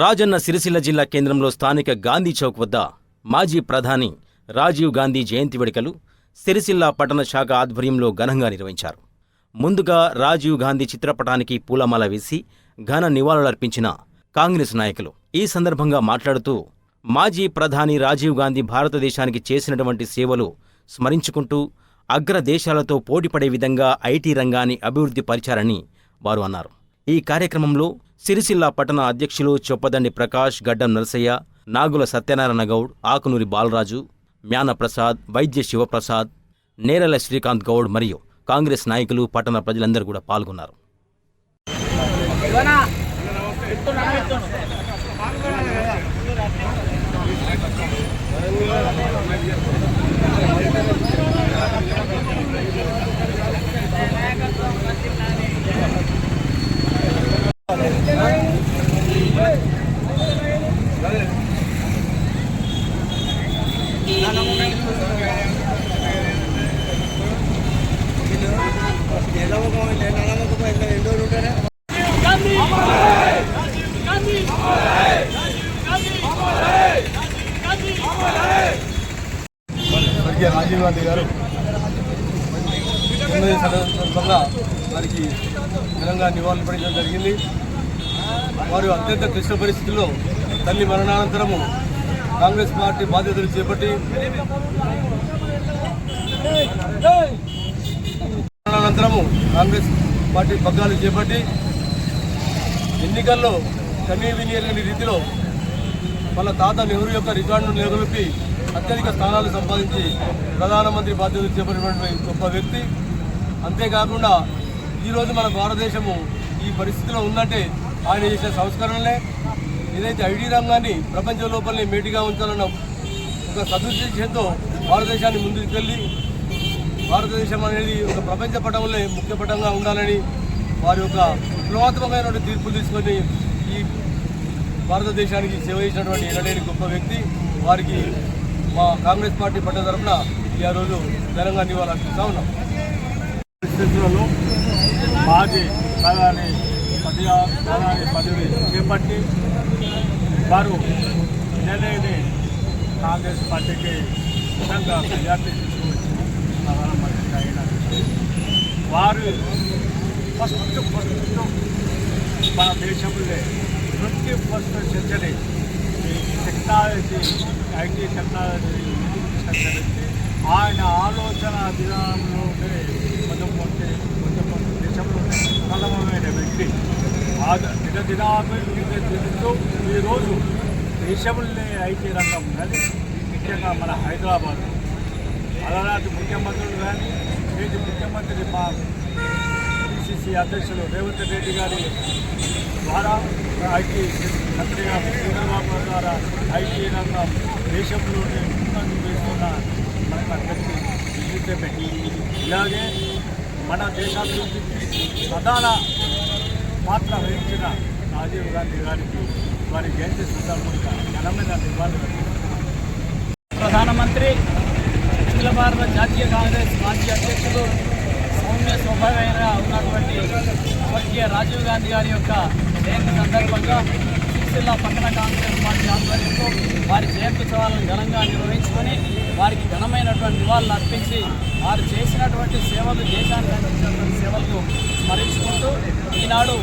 రాజన్న సిరిసిల్ల జిల్లా కేంద్రంలో స్థానిక గాంధీ చౌక్ వద్ద మాజీ ప్రధాని రాజీవ్ గాంధీ జయంతి వేడుకలు సిరిసిల్ల పట్టణ శాఖ ఆధ్వర్యంలో ఘనంగా నిర్వహించారు. ముందుగా రాజీవ్ గాంధీ చిత్రపటానికి పూలమాల వేసి ఘన నివాళులర్పించిన కాంగ్రెస్ నాయకులు ఈ సందర్భంగా మాట్లాడుతూ మాజీ ప్రధాని రాజీవ్ గాంధీ భారతదేశానికి చేసినటువంటి సేవలు స్మరించుకుంటూ అగ్ర దేశాలతో పోటీపడే విధంగా ఐటీ రంగాన్ని అభివృద్ధి పరిచారని వారు అన్నారు. ఈ కార్యక్రమంలో సిరిసిల్ల పట్టణ అధ్యక్షులు చొప్పదండి ప్రకాష్ గడ్డం నరసయ్య నాగుల సత్యనారాయణ గౌడ్ ఆకునూరి బాలరాజు మ్యాన ప్రసాద్ వైద్య శివప్రసాద్ నేరల శ్రీకాంత్ గౌడ్ మరియు కాంగ్రెస్ నాయకులు పట్టణ ప్రజలందరూ కూడా పాల్గొన్నారు. రాజీవ్ గాంధీ గారు తొమ్మిది సందర్భంగా వారికి ఘనంగా నివాళులర్పించడం జరిగింది. వారు అత్యంత క్లిష్ట పరిస్థితుల్లో తల్లి మరణానంతరము కాంగ్రెస్ పార్టీ బాధ్యతలు చేపట్టి అనంతరము కాంగ్రెస్ పార్టీ పగ్గాలు చేపట్టి ఎన్నికల్లో కమీ వినియోగని రీతిలో వాళ్ళ తాత నెహ్రూ యొక్క రికార్డును నెలకొల్పి అత్యధిక స్థానాలు సంపాదించి ప్రధానమంత్రి బాధ్యతలు చేపట్టినటువంటి గొప్ప వ్యక్తి. అంతేకాకుండా ఈరోజు మన భారతదేశము ఈ పరిస్థితిలో ఉందంటే ఆయన చేసిన సంస్కరణలే. ఏదైతే ఐటీ రంగాన్ని ప్రపంచ లోపలనే మేటిగా ఉంచాలన్న ఒక సదుద్దేశంతో భారతదేశాన్ని ముందుకెళ్ళి భారతదేశం అనేది ఒక ప్రపంచ పటంలో ముఖ్య పటంగా ఉండాలని వారి యొక్క విప్లవాత్మకమైనటువంటి తీర్పులు తీసుకొని ఈ భారతదేశానికి సేవ చేసినటువంటి ఎనలేని గొప్ప వ్యక్తి వారికి మా కాంగ్రెస్ పార్టీ పట్ల తరఫున ఈ రోజు ఘనంగా నివాళులర్పిస్తా ఉన్నాం. పరిస్థితులలో మాజీ ప్రధాని ప్రధాని పదవి చేపట్టి వారు నేనేది కాంగ్రెస్ పార్టీకి నిజంగా మెజార్టీ తీసుకువచ్చి ప్రధానమంత్రి అయినారు వారు ఫస్ట్ ఫస్ట్ మన దేశంలో twenty first century technology IT technology తీసుకొచ్చి ఆయన ఆలోచన విధానంలోనే మొట్టమొదటి మొట్టమొదటి దేశంలోనే ప్రథమమైన వ్యక్తి. ఆ దినదినాభివృద్ధి చెందుతూ ఈరోజు దేశంలోనే ఐటీ రంగం ఉన్నది. ముఖ్యంగా మన హైదరాబాద్. అలనాటి ముఖ్యమంత్రులు కానీ నేటి ముఖ్యమంత్రి మా పిసిసి అధ్యక్షులు రేవంత్ రెడ్డి గారి ద్వారా ఐటీ మంత్రిగా చంద్రబాబు ద్వారా ఐటీ రంగం దేశంలోనే ముందంజ వేస్తున్న మనకు అందరికీ విదితమే ఇలాగే మన దేశాభివృద్ధికి ప్రధాన పాత్ర వహించిన రాజీవ్ గాంధీ గారికి వారి జయంతి సందర్భంగా జనమైన నివాళులు ప్రధానమంత్రి అఖిల భారత జాతీయ కాంగ్రెస్ మాజీ అధ్యక్షులు సౌమ్య స్వభావంగా ఉన్నటువంటి స్వర్గీయ రాజీవ్ గాంధీ గారి యొక్క జయంతి సందర్భంగా సిరిసిల్ల పట్టణ కాంగ్రెస్ పార్టీ ఆధ్వర్యంలో వారి జయంతి ఉత్సవాలను ఘనంగా నిర్వహించుకొని వారికి ఘనమైనటువంటి నివాళులు అర్పించి వారు చేసినటువంటి సేవలు దేశానికి అందించినటువంటి సేవలకు స్మరించుకుంటూ ఈనాడు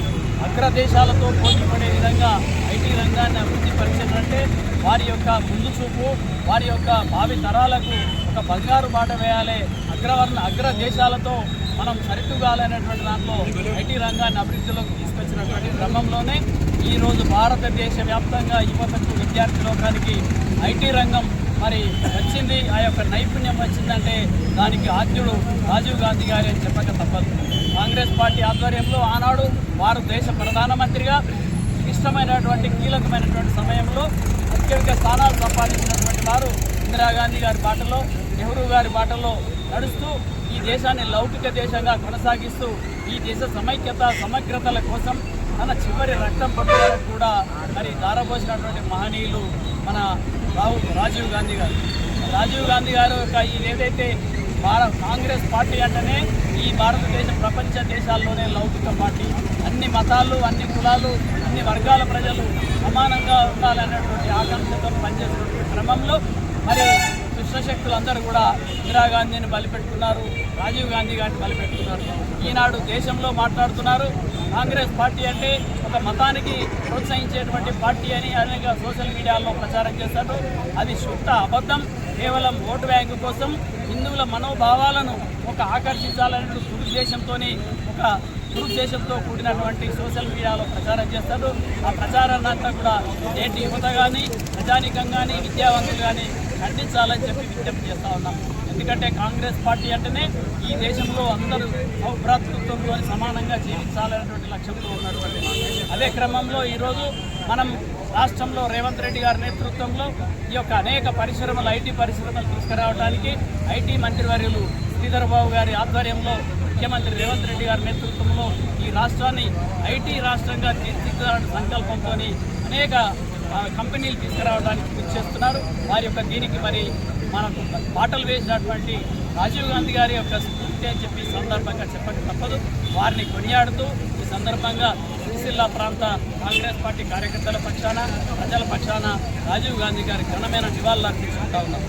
అగ్ర దేశాలతో పోటీపడే విధంగా ఐటీ రంగాన్ని అభివృద్ధి పరిచినట్టే వారి యొక్క ముందు చూపు వారి యొక్క భావి తరాలకు ఒక బంగారు బాట వేయాలి అగ్రవర్ణ అగ్ర దేశాలతో మనం సరితూగాలనేటువంటి దాంట్లో ఐటీ రంగాన్ని అభివృద్ధిలోకి తీసుకొచ్చినటువంటి క్రమంలోనే ఈరోజు భారతదేశ వ్యాప్తంగా యువతకు విద్యార్థి లోకానికి ఐటీ రంగం మరి వచ్చింది ఆ యొక్క నైపుణ్యం వచ్చిందంటే దానికి ఆద్యుడు రాజీవ్ గాంధీ గారి అని చెప్పక తప్పదు. కాంగ్రెస్ పార్టీ ఆధ్వర్యంలో ఆనాడు వారు దేశ ప్రధానమంత్రిగా ఇష్టమైనటువంటి కీలకమైనటువంటి సమయంలో అత్యధిక స్థానాలు సంపాదించినటువంటి వారు ఇందిరాగాంధీ గారి బాటలో నెహ్రూ గారి బాటలో నడుస్తూ ఈ దేశాన్ని లౌకిక దేశంగా కొనసాగిస్తూ ఈ దేశ సమైక్యత సమగ్రతల కోసం మన చివరి రక్తం పట్టుదలకు కూడా మరి దారబోసినటువంటి మహనీయులు మన రాహుల్ రాజీవ్ గాంధీ గారు. రాజీవ్ గాంధీ గారు యొక్క ఈ ఏదైతే భారత కాంగ్రెస్ పార్టీ అంటేనే ఈ భారతదేశం ప్రపంచ దేశాల్లోనే లౌకిక పార్టీ. అన్ని మతాలు అన్ని కులాలు అన్ని వర్గాల ప్రజలు సమానంగా ఉండాలనేటువంటి ఆకాంక్షతో పనిచేసినటువంటి క్రమంలో మరి దుష్టశక్తులందరూ కూడా ఇందిరాగాంధీని బలిపెట్టుకున్నారు రాజీవ్ గాంధీ గారిని బలిపెట్టుకున్నారు. ఈనాడు దేశంలో మాట్లాడుతున్నారు కాంగ్రెస్ పార్టీ అంటే ఒక మతానికి ప్రోత్సహించేటువంటి పార్టీ అని అనేక సోషల్ మీడియాలో ప్రచారం చేస్తారు అది శుద్ధ అబద్ధం. కేవలం ఓటు బ్యాంకు కోసం హిందువుల మనోభావాలను ఒక ఆకర్షించాలనే దురుద్దేశంతో ఒక దురుద్దేశంతో కూడినటువంటి సోషల్ మీడియాలో ప్రచారం చేస్తారు. ఆ ప్రచారాన్ని అంతా కూడా నేటి యువత కానీ ప్రజానికం కానీ విద్యావంతులు కానీ ఖండించాలని చెప్పి విజ్ఞప్తి చేస్తా ఉన్నాం. ఎందుకంటే కాంగ్రెస్ పార్టీ అంటేనే ఈ దేశంలో అందరూ సౌభ్రాతృత్వంలో సమానంగా జీవించాలనేటువంటి లక్ష్యంతో ఉన్నటువంటి అదే క్రమంలో ఈరోజు మనం రాష్ట్రంలో రేవంత్ రెడ్డి గారి నేతృత్వంలో ఈ యొక్క అనేక పరిశ్రమలు ఐటీ పరిశ్రమలు తీసుకురావడానికి ఐటీ మంత్రివర్యులు శ్రీధరబాబు గారి ఆధ్వర్యంలో ముఖ్యమంత్రి రేవంత్ రెడ్డి గారి నేతృత్వంలో ఈ రాష్ట్రాన్ని ఐటీ రాష్ట్రంగా తీర్చిదిద్దాలనే సంకల్పంతో అనేక కంపెనీలు తీసుకురావడానికి కృషి చేస్తున్నారు. వారి యొక్క దీనికి మరి మనకు పాటలు వేసినటువంటి రాజీవ్ గాంధీ గారి యొక్క స్ఫూర్తి అని చెప్పి సందర్భంగా చెప్పక తప్పదు. వారిని కొనియాడుతూ ఈ సందర్భంగా సిరిసిల్ల ప్రాంత కాంగ్రెస్ పార్టీ కార్యకర్తల పక్షాన ప్రజల పక్షాన రాజీవ్ గాంధీ గారి ఘనమైన నివాళులు అర్పించుకుంటా ఉన్నాం.